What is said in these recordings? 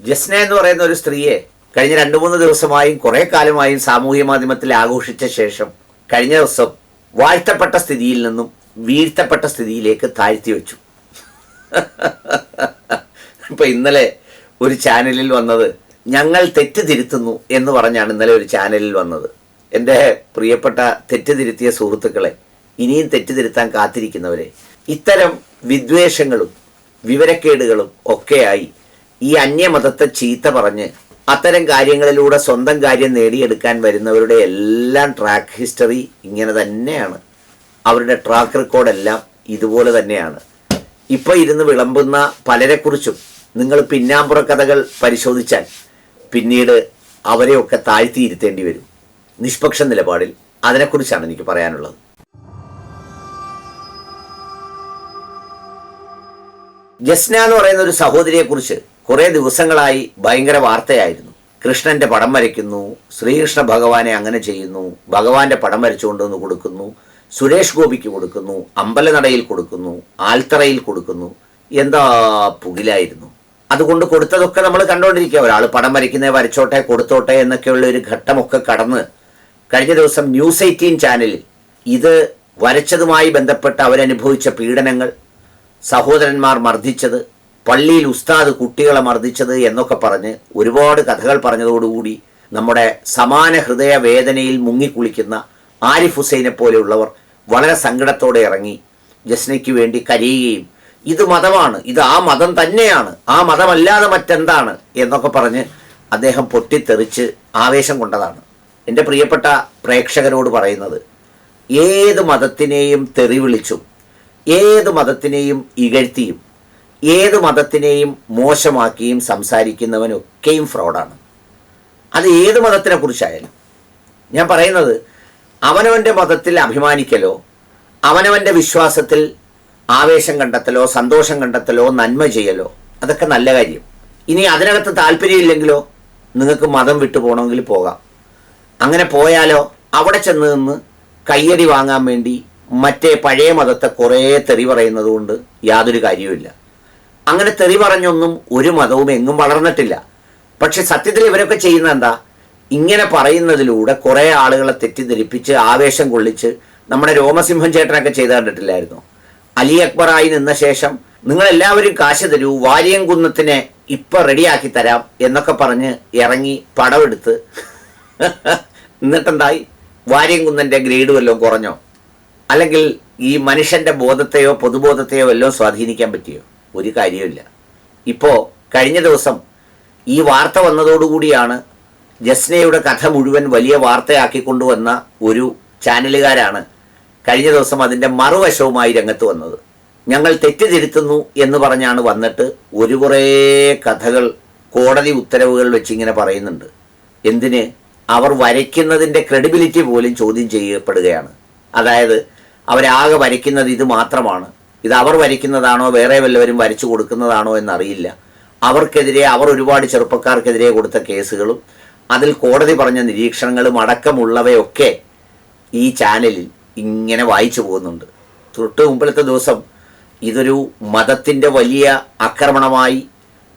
ജസ്ന എന്ന് പറയുന്ന ഒരു സ്ത്രീയെ കഴിഞ്ഞ രണ്ട് മൂന്ന് ദിവസമായും കുറെ കാലമായും സാമൂഹ്യ മാധ്യമത്തിൽ ആഘോഷിച്ച ശേഷം കഴിഞ്ഞ ദിവസം വാഴ്ത്തപ്പെട്ട സ്ഥിതിയിൽ നിന്നും വീഴ്ത്തപ്പെട്ട സ്ഥിതിയിലേക്ക് താഴ്ത്തി വെച്ചു. ഇപ്പൊ ഇന്നലെ ഒരു ചാനലിൽ വന്നത് ഞങ്ങൾ തെറ്റ് തിരുത്തുന്നു എന്ന് പറഞ്ഞാണ് ഇന്നലെ ഒരു ചാനലിൽ വന്നത്. എന്റെ പ്രിയപ്പെട്ട തെറ്റ് തിരുത്തിയ സുഹൃത്തുക്കളെ ഇനിയും തെറ്റ് തിരുത്താൻ കാത്തിരിക്കുന്നവരെ ഇത്തരം വിദ്വേഷങ്ങളും വിവരക്കേടുകളും ഒക്കെയായി ഈ അന്യമതത്തെ ചീത്ത പറഞ്ഞ് അത്തരം കാര്യങ്ങളിലൂടെ സ്വന്തം കാര്യം നേടിയെടുക്കാൻ വരുന്നവരുടെ എല്ലാം ട്രാക്ക് ഹിസ്റ്ററി ഇങ്ങനെ തന്നെയാണ്. അവരുടെ ട്രാക്ക് റെക്കോർഡെല്ലാം ഇതുപോലെ തന്നെയാണ്. ഇപ്പോൾ ഇരുന്ന് വിളമ്പുന്ന പലരെക്കുറിച്ചും നിങ്ങൾ പിന്നാമ്പുറ കഥകൾ പരിശോധിച്ചാൽ പിന്നീട് അവരെയൊക്കെ താഴ്ത്തിയിരുത്തേണ്ടി വരും. നിഷ്പക്ഷ നിലപാടിൽ അതിനെക്കുറിച്ചാണ് എനിക്ക് പറയാനുള്ളത്. ജസ്ന എന്ന് പറയുന്ന ഒരു സഹോദരിയെ കുറിച്ച് കുറെ ദിവസങ്ങളായി ഭയങ്കര വാർത്തയായിരുന്നു. കൃഷ്ണന്റെ പടം വരയ്ക്കുന്നു ശ്രീകൃഷ്ണ ഭഗവാനെ അങ്ങനെ ചെയ്യുന്നു ഭഗവാന്റെ പടം വരച്ചുകൊണ്ടുവന്ന് കൊടുക്കുന്നു സുരേഷ് ഗോപിക്ക് കൊടുക്കുന്നു അമ്പലനടയിൽ കൊടുക്കുന്നു ആൽത്തറയിൽ കൊടുക്കുന്നു. എന്താ പുകിലായിരുന്നു. അതുകൊണ്ട് കൊടുത്തതൊക്കെ നമ്മൾ കണ്ടുകൊണ്ടിരിക്കുക ഒരാൾ പടം വരയ്ക്കുന്നത് വരച്ചോട്ടെ കൊടുത്തോട്ടെ എന്നൊക്കെയുള്ള ഒരു ഘട്ടമൊക്കെ കടന്ന് കഴിഞ്ഞ ദിവസം ന്യൂസ് എയ്റ്റീൻ ചാനലിൽ ഇത് വരച്ചതുമായി ബന്ധപ്പെട്ട് അവരനുഭവിച്ച പീഡനങ്ങൾ സഹോദരന്മാർ മർദ്ദിച്ചത് പള്ളിയിൽ ഉസ്താദ് കുട്ടികളെ മർദ്ദിച്ചത് എന്നൊക്കെ പറഞ്ഞ് ഒരുപാട് കഥകൾ പറഞ്ഞതോടുകൂടി നമ്മുടെ സമാന ഹൃദയ വേദനയിൽ മുങ്ങിക്കുളിക്കുന്ന ആരിഫ് ഹുസൈനെ പോലെയുള്ളവർ വളരെ സങ്കടത്തോടെ ഇറങ്ങി ജസ്നയ്ക്ക് വേണ്ടി കരയുകയും ഇത് മതമാണ് ഇത് ആ മതം തന്നെയാണ് ആ മതമല്ലാതെ മറ്റെന്താണ്? എന്നൊക്കെ പറഞ്ഞ് അദ്ദേഹം പൊട്ടിത്തെറിച്ച് ആവേശം കൊണ്ടതാണ്. എന്റെ പ്രിയപ്പെട്ട പ്രേക്ഷകരോട് പറയുന്നത് ഏത് മതത്തിനെയും തെറിവിളിച്ചും ഏത് മതത്തിനെയും ഇകഴ്ത്തിയും ഏത് മതത്തിനെയും മോശമാക്കിയും സംസാരിക്കുന്നവനൊക്കെയും ഫ്രോഡാണ്. അത് ഏത് മതത്തിനെ കുറിച്ചായാലും. ഞാൻ പറയുന്നത് അവനവന്റെ മതത്തിൽ അഭിമാനിക്കലോ അവനവന്റെ വിശ്വാസത്തിൽ ആവേശം കണ്ടെത്തലോ സന്തോഷം കണ്ടെത്തലോ നന്മ ചെയ്യലോ അതൊക്കെ നല്ല കാര്യം. ഇനി അതിനകത്ത് താല്പര്യമില്ലെങ്കിലോ നിങ്ങൾക്ക് മതം വിട്ടു പോകണമെങ്കിൽ പോകാം. അങ്ങനെ പോയാലോ അവിടെ ചെന്ന് നിന്ന് കയ്യടി വാങ്ങാൻ വേണ്ടി മറ്റേ പഴയ മതത്തെ കുറേ തെറി പറയുന്നത് കൊണ്ട് യാതൊരു കാര്യവുമില്ല. അങ്ങനെ തെറി പറഞ്ഞൊന്നും ഒരു മതവും എങ്ങും വളർന്നിട്ടില്ല. പക്ഷെ സത്യത്തിൽ ഇവരൊക്കെ ചെയ്യുന്ന എന്താ? ഇങ്ങനെ പറയുന്നതിലൂടെ കുറേ ആളുകളെ തെറ്റിദ്ധരിപ്പിച്ച് ആവേശം കൊള്ളിച്ച് നമ്മുടെ രോമസിംഹം ചേട്ടനൊക്കെ ചെയ്ത് കണ്ടിട്ടില്ലായിരുന്നു? അലി അക്ബറായി നിന്ന ശേഷം നിങ്ങൾ എല്ലാവരും കാശ് തരൂ വാര്യംകുന്നത്തിനെ ഇപ്പൊ റെഡിയാക്കി തരാം എന്നൊക്കെ പറഞ്ഞ് ഇറങ്ങി പടമെടുത്ത് എന്നിട്ടെന്തായി? വാര്യംകുന്നന്റെ ഗ്രേഡ് വല്ലതും കുറഞ്ഞോ? അല്ലെങ്കിൽ ഈ മനുഷ്യന്റെ ബോധത്തെയോ പൊതുബോധത്തെയോ വല്ലതും സ്വാധീനിക്കാൻ പറ്റിയോ? ഒരു കാര്യമില്ല ഇപ്പോൾ കഴിഞ്ഞ ദിവസം ഈ വാർത്ത വന്നതോടുകൂടിയാണ് ജസ്നയുടെ കഥ മുഴുവൻ വലിയ വാർത്തയാക്കി കൊണ്ടുവന്ന ഒരു ചാനലുകാരാണ് കഴിഞ്ഞ ദിവസം അതിന്റെ മറുവശവുമായി രംഗത്ത് വന്നത്. ഞങ്ങൾ തെറ്റ് തിരുത്തുന്നു എന്ന് പറഞ്ഞാണ് വന്നിട്ട് ഒരു കുറേ കഥകൾ കോടതി ഉത്തരവുകൾ വെച്ച് ഇങ്ങനെ പറയുന്നുണ്ട്. എന്തിന്? അവർ വരയ്ക്കുന്നതിന്റെ ക്രെഡിബിലിറ്റി പോലും ചോദ്യം ചെയ്യപ്പെടുകയാണ്. അതായത് അവരാകെ വരയ്ക്കുന്നത് ഇത് മാത്രമാണ്. ഇത് അവർ വരയ്ക്കുന്നതാണോ വേറെ വല്ലവരും വരച്ചു കൊടുക്കുന്നതാണോ എന്നറിയില്ല. അവർക്കെതിരെ അവർ ഒരുപാട് ചെറുപ്പക്കാർക്കെതിരെ കൊടുത്ത കേസുകളും അതിൽ കോടതി പറഞ്ഞ നിരീക്ഷണങ്ങളും അടക്കമുള്ളവയൊക്കെ ഈ ചാനലിൽ ഇങ്ങനെ വായിച്ചു പോകുന്നുണ്ട്. തൊട്ട് മുമ്പിലത്തെ ദിവസം ഇതൊരു മതത്തിന്റെ വലിയ ആക്രമണമായി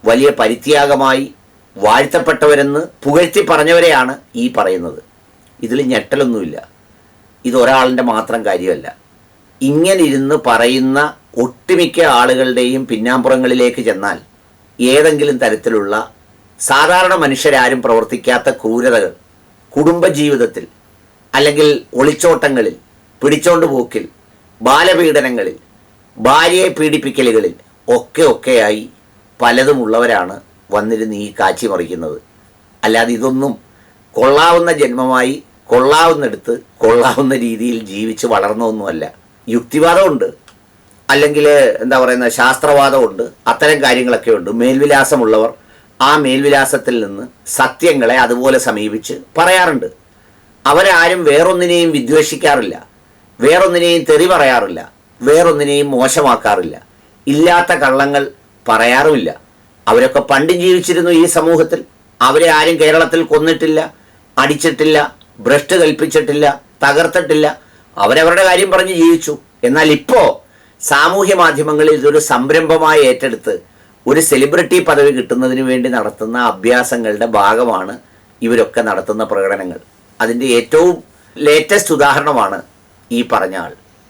വലിയ പരിത്യാഗമായി വാഴ്ത്തപ്പെട്ടവരെന്ന് പുകഴ്ത്തി പറഞ്ഞവരെയാണ് ഈ പറയുന്നത്. ഇതിൽ ഞെട്ടലൊന്നുമില്ല. ഇതൊരാളിന്റെ മാത്രം കാര്യമല്ല. ഇങ്ങനെ ഇരുന്ന് പറയുന്ന ഒട്ടുമിക്ക ആളുകളുടെയും പിന്നാമ്പുറങ്ങളിലേക്ക് ചെന്നാൽ ഏതെങ്കിലും തരത്തിലുള്ള സാധാരണ മനുഷ്യരാരും പ്രവർത്തിക്കാത്ത ക്രൂരതകൾ കുടുംബജീവിതത്തിൽ അല്ലെങ്കിൽ ഒളിച്ചോട്ടങ്ങളിൽ പിടിച്ചോണ്ട് പോക്കിൽ ബാലപീഡനങ്ങളിൽ ഭാര്യയെ പീഡിപ്പിക്കലുകളിൽ ഒക്കെ ഒക്കെയായി പലതുമുള്ളവരാണ് വന്നിരുന്ന് ഈ കാച്ചി മറിക്കുന്നത് അല്ലാതെ ഇതൊന്നും കൊള്ളാവുന്ന ജന്മമായി കൊള്ളാവുന്നിടത്ത് കൊള്ളാവുന്ന രീതിയിൽ ജീവിച്ച് വളർന്നൊന്നുമല്ല യുക്തിവാദമുണ്ട്. അല്ലെങ്കിൽ എന്താ പറയുന്ന ശാസ്ത്രവാദമുണ്ട്. അത്തരം കാര്യങ്ങളൊക്കെ ഉണ്ട് മേൽവിലാസമുള്ളവർ ആ മേൽവിലാസത്തിൽ നിന്ന് സത്യങ്ങളെ അതുപോലെ സമീപിച്ച് പറയാറുണ്ട്. അവരാരും വേറൊന്നിനെയും വിദ്വേഷിക്കാറില്ല. വേറൊന്നിനെയും തെറി പറയാറില്ല. വേറൊന്നിനെയും മോശമാക്കാറില്ല. ഇല്ലാത്ത കള്ളങ്ങൾ പറയാറുമില്ല. അവരൊക്കെ പണ്ടും ജീവിച്ചിരുന്നു ഈ സമൂഹത്തിൽ. അവരെ ആരും കേരളത്തിൽ കൊന്നിട്ടില്ല അടിച്ചിട്ടില്ല ഭ്രഷ്ട് കൽപ്പിച്ചിട്ടില്ല തകർത്തിട്ടില്ല. അവരവരുടെ കാര്യം പറഞ്ഞ് ജീവിച്ചു. എന്നാൽ ഇപ്പോൾ സാമൂഹ്യ മാധ്യമങ്ങളിൽ ഇതൊരു സംരംഭമായി ഏറ്റെടുത്ത് ഒരു സെലിബ്രിറ്റി പദവി കിട്ടുന്നതിന് വേണ്ടി നടത്തുന്ന അഭ്യാസങ്ങളുടെ ഭാഗമാണ് ഇവരൊക്കെ നടത്തുന്ന പ്രകടനങ്ങൾ. അതിന്റെ ഏറ്റവും ലേറ്റസ്റ്റ് ഉദാഹരണമാണ് ഈ പറഞ്ഞ ആൾ.